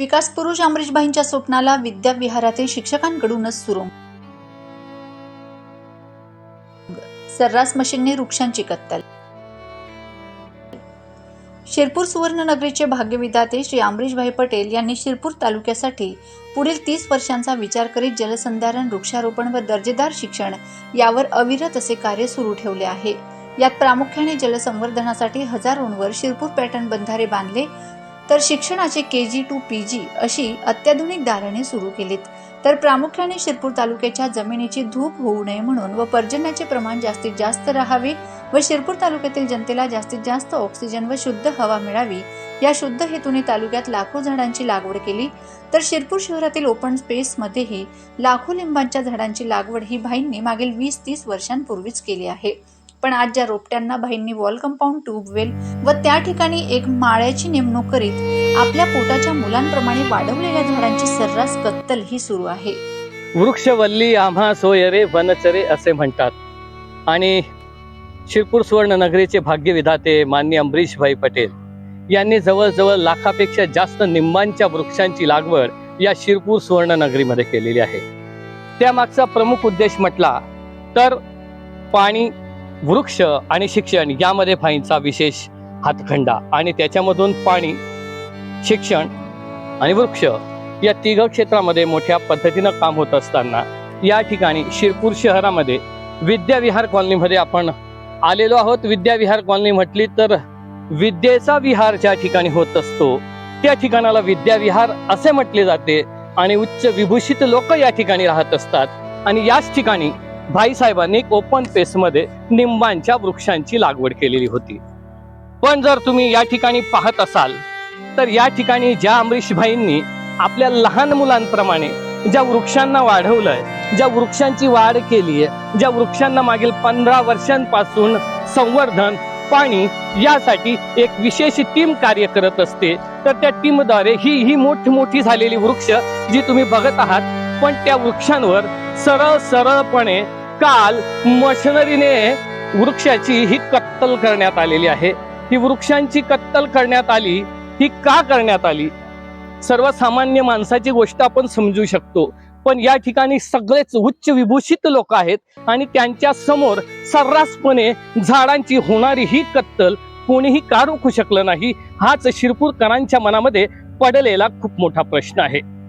विकास पुरुष अमरीशभाईंच्या स्वप्नाला विद्याविहारातील शिक्षकांकडूनच सुरू सर्रास मशीनने वृक्षांची कत्तल. शिरपूर सुवर्णनगरीचे भाग्यविधाते श्री अमरीशभाई पटेल यांनी शिरपूर तालुक्यासाठी पुढील तीस वर्षांचा विचार करीत जलसंधारण वृक्षारोपण व दर्जेदार शिक्षण यावर अविरत असे कार्य सुरू ठेवले आहे. यात प्रामुख्याने जलसंवर्धनासाठी हजारोंवर शिरपूर पॅटर्न बंधारे बांधले तर शिक्षणाचे के जी टू पी जी अशी अत्याधुनिक दालने सुरू केलीत. तर प्रामुख्याने शिरपूर तालुक्याच्या जमिनीची धूप होऊ नये म्हणून व पर्जन्याचे प्रमाण जास्तीत जास्त राहावे व शिरपूर तालुक्यातील जनतेला जास्तीत जास्त ऑक्सिजन व शुद्ध हवा मिळावी या शुद्ध हेतूने तालुक्यात लाखो झाडांची लागवड केली. तर शिरपूर शहरातील ओपन स्पेसमध्येही लाखो लिंबांच्या झाडांची लागवड ही भाईंनी मागील वीस तीस वर्षांपूर्वीच केली आहे. पण आज ज्या रोपट्यांना बाईंनी वॉल कंपाऊंड ट्यूबवेल व त्या ठिकाणी एक माळ्याची नेमणूक करीत आपल्या पोटाच्या मुलांप्रमाणे वाढवलेल्या झाडांची सर्रास कत्तल ही सुरू आहे. वृक्षवल्ली आम्हा सोयरे वनचरे असे म्हणतात. आणि शिरपूर सुवर्ण नगरीचे भाग्यविधाते मान्य अंबरीशभाई पटेल यांनी जवळजवळ लाखापेक्षा जास्त निंबांच्या वृक्षांची लागवड या शिरपूर सुवर्ण नगरीमध्ये केलेली आहे. त्यामागचा प्रमुख उद्देश म्हटला तर पाणी वृक्ष आणि शिक्षण यामध्ये फाईंचा विशेष हातखंडा आणि त्याच्यामधून पाणी शिक्षण आणि वृक्ष या तिघ क्षेत्रामध्ये मोठ्या पद्धतीनं काम होत असताना या ठिकाणी शिरपूर शहरामध्ये विद्याविहार कॉलनीमध्ये आपण आलेलो आहोत. विद्याविहार कॉलनी म्हटली तर विद्येचा विहार ज्या ठिकाणी होत असतो त्या ठिकाणाला विद्याविहार असे म्हटले जाते आणि उच्च विभूषित लोक या ठिकाणी राहत असतात. आणि याच ठिकाणी भाईसाहेबांनी साहेबांनी ओपन पेसमध्ये निंबांच्या वृक्षांची लागवड केलेली होती. पण जर तुम्ही या ठिकाणी पाहत असाल तर या ठिकाणी ज्या अमरीशभाईंनी आपल्या लहान मुलांप्रमाणे ज्या वृक्षांना वाढवलंय ज्या वृक्षांची वाढ केली आहे ज्या वृक्षांना मागील पंधरा वर्षांपासून संवर्धन पाणी यासाठी एक विशेष टीम कार्य करत असते तर त्या टीमद्वारे ही ही मोठी मोठी झालेली वृक्ष जी तुम्ही बघत आहात पण त्या वृक्षांवर सरळ सरळपणे काल मशिनरीने वृक्षाची ही कत्तल करण्यात आलेली आहे. ही वृक्षांची कत्तल करण्यात आली ही का करण्यात आली? सर्वसामान्य माणसाची गोष्ट आपण समजू शकतो. पण या ठिकाणी सगळेच उच्च विभूषित लोक आहेत आणि त्यांच्यासमोर सर्रासपणे झाडांची होणारी ही कत्तल कोणीही का रोखू शकलं नाही. हाच शिरपूरकरांच्या मनामध्ये पडलेला खूप मोठा प्रश्न आहे.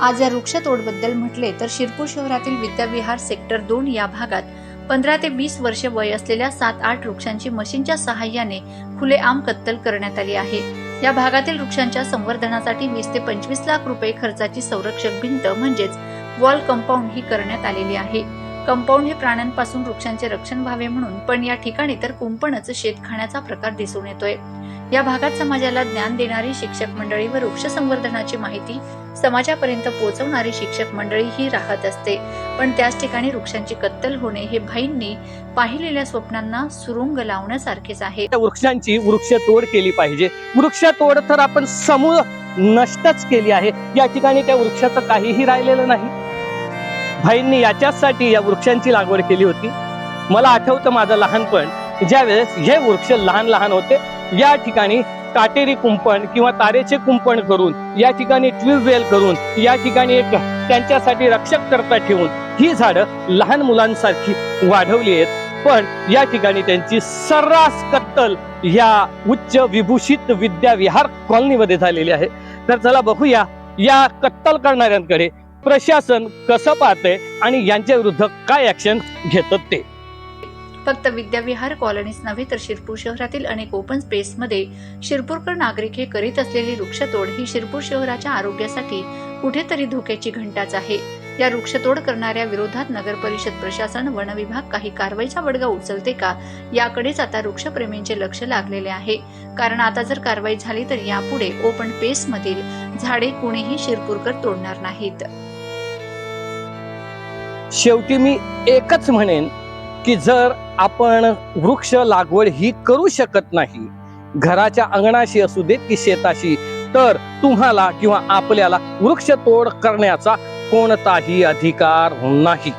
आज या वृक्षतोडबद्दल म्हटले तर शिरपूर शहरातील विद्याविहार सेक्टर दोन या भागात पंधरा ते वीस वर्ष वय असलेल्या सात आठ वृक्षांची मशीनच्या सहाय्याने खुलेआम कत्तल करण्यात आली आहे. या भागातील वृक्षांच्या संवर्धनासाठी वीस ते पंचवीस लाख रुपये खर्चाची संरक्षक भिंत म्हणजेच वॉल कंपाऊंड ही करण्यात आलेली आहे. कंपाऊंड हे प्राण्यांपासून वृक्षांचे रक्षण व्हावे म्हणून पण या ठिकाणी तर कुंपणच शेत खाण्याचा प्रकार दिसून येतोय. या भागात समाजाला ज्ञान देणारी शिक्षक मंडळी व वृक्ष संवर्धनाची माहिती समाजापर्यंत पोहोचवणारी शिक्षक मंडळी ही राहत असते. पण त्याच ठिकाणी वृक्षांची कत्तल होणे हे भाईंनी पाहिलेल्या स्वप्नांना सुरुंग लावण्यासारखेच आहे. त्या वृक्षांची वृक्षतोड केली पाहिजे. वृक्षतोड तर आपण समूळ नष्टच केली आहे. या ठिकाणी त्या वृक्षाचं काहीही राहिलेलं नाही. भाईंनी याच्याचसाठी या वृक्षांची लागवड केली होती. मला आठवतं माझं लहानपण ज्या वेळेस हे वृक्ष लहान लहान होते या ठिकाणी काटेरी कुंपण किंवा तारेचे कुंपण करून या ठिकाणी ट्यूबवेल करून या ठिकाणी एक त्यांच्यासाठी रक्षक करता ठेवून ही झाडं लहान मुलांसारखी वाढवली आहेत. पण या ठिकाणी त्यांची सर्रास कत्तल या उच्च विभूषित विद्याविहार कॉलनीमध्ये झालेली आहे. तर चला बघूया या कत्तल करणाऱ्यांकडे प्रशासन कसं पाहतंय आणि यांच्या विरुद्ध काय ऍक्शन घेतात ते. फक्त विद्याविहार कॉलनीच नव्हे तर शिरपूर शहरातील अनेक ओपन स्पेसमध्ये शिरपूरकर नागरिक हे करीत असलेली वृक्षतोड ही शिरपूर शहराच्या आरोग्यासाठी कुठेतरी धोक्याची घंटाच आहे. या वृक्षतोड करणाऱ्या विरोधात नगर परिषद प्रशासन वन विभाग काही कारवाईचा वडगा उचलते का? याकडेच आता वृक्षप्रेमींचे लक्ष लागलेले आहे. कारण आता जर कारवाई झाली तर यापुढे ओपन पेस मधील झाडे कुणीही शिरपूरकर तोडणार नाहीत. शेवटी मी एकच म्हणेन की जर आपण वृक्ष लागवड ही करू शकत नाही. घराच्या अंगणाशी असू देत की शेताशी तर तुम्हाला किंवा आपल्याला वृक्षतोड करण्याचा कोणताही अधिकार नाही.